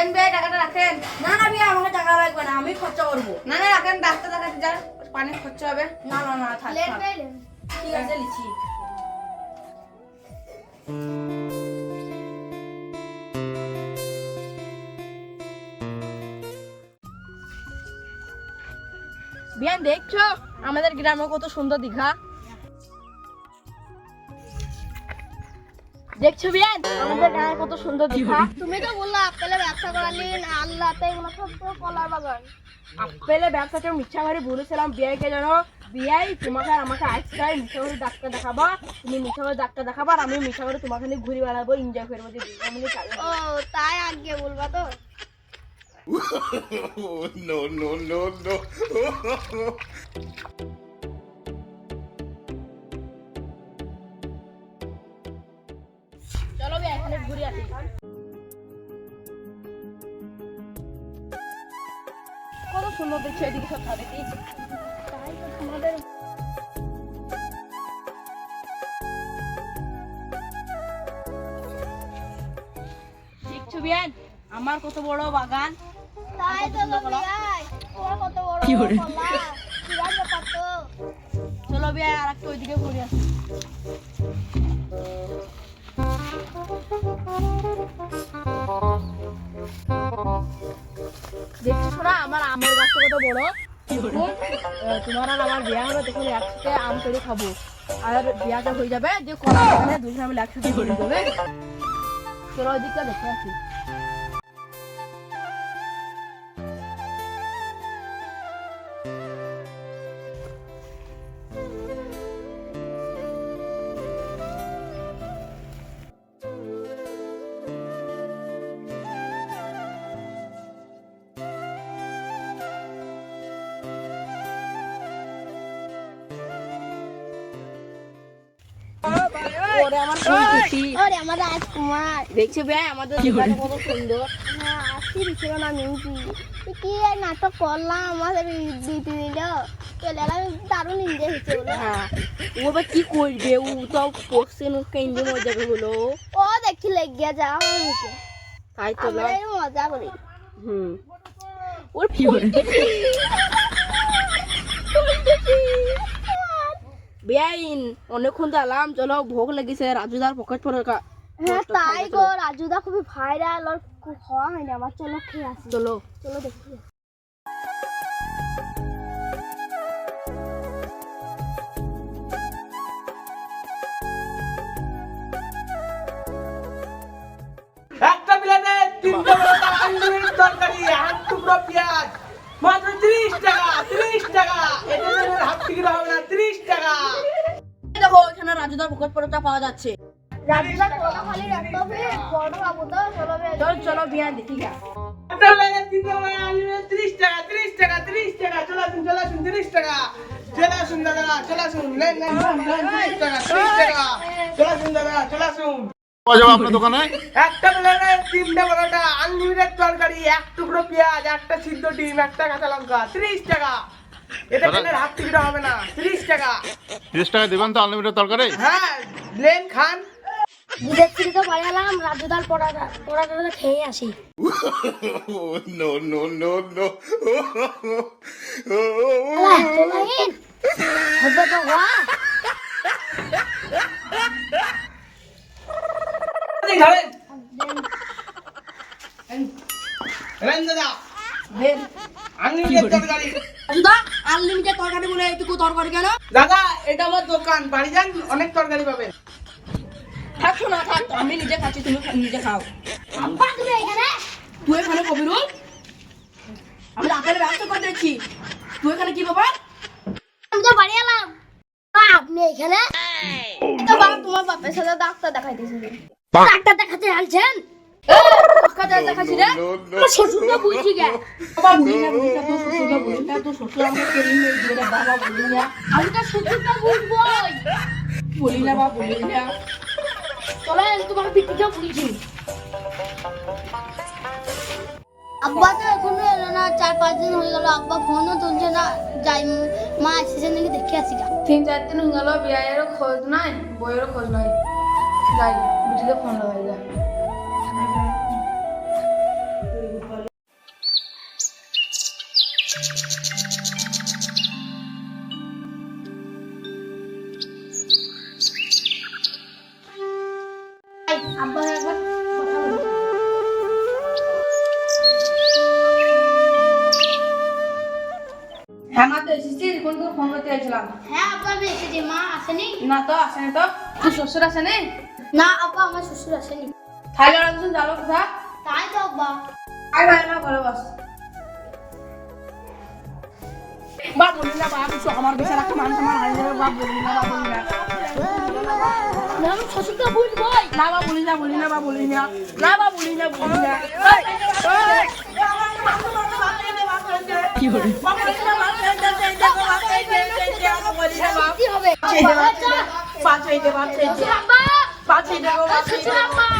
দেন ভাই টাকাটা রাখেন। না না বিয়া আমাকে টাকা লাগবে না আমি খরচা করব। না না রাখেন ডাক্তার দেখাতে যান পানি খরচা হবে। না না না থাক। ভাই ঠিক আছে বিয়ান দেখছ? আমাদের গ্রামে কত সুন্দর দীঘা। দেখছ বিয়ান? আমাদের গ্রামে কত সুন্দর দীঘা। তুমি তো বললা আপেলের ব্যবসা আল্লাহ এগুলো সব পুরো কলার বাগান। আপেলে ব্যবসাটা মিথ্যা করে বলেছিলাম বিয়াইকে জানো? বিয়াই তোমাকে আর আমাকে আজকাল মিথ্যা করে ডাক্তার দেখাবা। তুমি মিথ্যা করে ডাক্তার দেখাবা আর আমি মিথ্যা করে তোমাকে নিয়ে ঘুরে বেড়াবো এনজয় করব যে। ও তাই আগে বলবা তো? No, no, no, no. সুন্দর দেখছ এদিকে সব দেখি তাই তো তোমাদের দেখছ বিয়ান? আমার কত বড় বাগান। তাই তো তোমার কত বড় কলা বিরাট চলো বিয়া আর একটা ওইদিকে ঘুরে আসি। দেখছ শোনা আমার আমের আহ, তোমার আর আমার বিয়া হবে তখন একসাথে আম করে খাব। আর বিয়াটা হয়ে যাবে যে বাগানে দুজন আমি একসাথে করে দেবে তোরা ওদিকটা দেখে আসি। খুশি আরে আমার রাজকুমার। দেখছ ভাই আমাদের দোকানে কত সুন্দর। হ্যাঁ আসি ছিল না মিউজি কি নাটক করলাম আমাদের দিতে দিল চলে এলাম দারুণ এনজয় হচ্ছে বলো। হ্যাঁ ও আবার কি করবে? ও তো পড়ছে নুকে ইন্ডিয়া হয়ে যাবে বলো? ও দেখি লেগে যা হয়েছে তাই তো আমরা মজা করি। হুম। ওর ফোন বেআইন অনেকক্ষণ তো এলাম চলো ভোগ লেগেছে রাজুদার পকেট পরে কা- হ্যাঁ তাই গো রাজুদা খুবই ভাইরাল আর খুব খাওয়া হয়নি আমার চলো খেয়ে আসি চলো। চলো দেখি। একটা প্লেটে তিনটে বড় তরকারি এক টুকরো পেঁয়াজ। মাত্র ত্রিশ টাকা ত্রিশ টাকা। এটা হাত থেকে হবে রাজুদার পকেট পরোটা পাওয়া যাচ্ছে। খালি বড় চলো চলো বিয়ান দেখি গা ত্রিশ টাকা ত্রিশ টাকা ত্রিশ টাকা চলে আসুন চলে আসুন ত্রিশ টাকা। চলে আসুন দাদা চলে আসুন ত্রিশ টাকা ত্রিশ টাকা চলে আসুন দাদা চলে আসুন। পাওয়া যাবে আপনার দোকানে? একটা প্লেটে তিনটে বড়টা আনলিমিটেড তরকারি এক টুকরো পেঁয়াজ একটা সিদ্ধ ডিম একটা কাঁচা লঙ্কা ত্রিশ টাকা। এটা দাদা- হাত টিকিট হবে না? ত্রিশ টাকা। তিরিশ টাকা দেবেন তো আনলিমিটেড তরকারি? হ্যাঁ লেন খান। দুধের তো বাড়ি এলাম রাজুদার পড়াটা পড়াটা খেয়ে আসি। No, no, no, no. হবে তো ওয়া ধরেন লেন দাদা। দেন আনলিমিটেড তরকারি। রাজুদা আনলিমিটেড তরকারি বলে এইটুকু তরকারি কেন? দাদা এটা আমার দোকান বাড়ি যান অনেক তরকারি পাবেন। থাকছো না থাক আমি নিজে খাচ্ছি তুমি নিজে খাও। আব্বা তুমি এখানে? তুই এখানে কবিরুল? আমি আপেল ব্যবসা করে দেখছি তুই এখানে কি ব্যাপার? আমি তো বাড়ি এলাম। আপনি এখানে? তো তোমার বাপের সাথে ডাক্তার দেখাইতেছিল ডাক্তার দেখাতে আলছেন আব্বা তো এখনও এলো না চার পাঁচ দিন হয়ে গেল। আব্বা ফোনও তুলছে না যাই মা এসেছে নাকি দেখে আসি গা। তিন চার দিন হয়ে গেল বিয়েরও খোঁজ নাই বইয়েরও খোঁজ নাই। যাই বুঝলে ফোন লাগাই যায়। হ্যাঁ মা তো কোন কোন ফোন করতে চাইছিলাম আপা আমি মা আসেনি? না তো আসেনি তো। তোর শ্বশুর আসেনি না আপা আমার শ্বশুর আসেনি। ওরা দুজন যাব কোথা তাই আব্বা আয় ভাই মা ঘরে বস বাপ বলি না বাপ কিছু আমার বেচার একটা মান সম্মান হারিয়ে যাবে বাপ বলি না বাপ বলি না না আমি শ্বশুরকে বুঝব না বাপ বলি না বলি না বাপ বলি না না বাপ বলি না বলি না কি হবে পাঁচ হইতে পাঁচ হইতে পাঁচ হইতে পাঁচ হইতে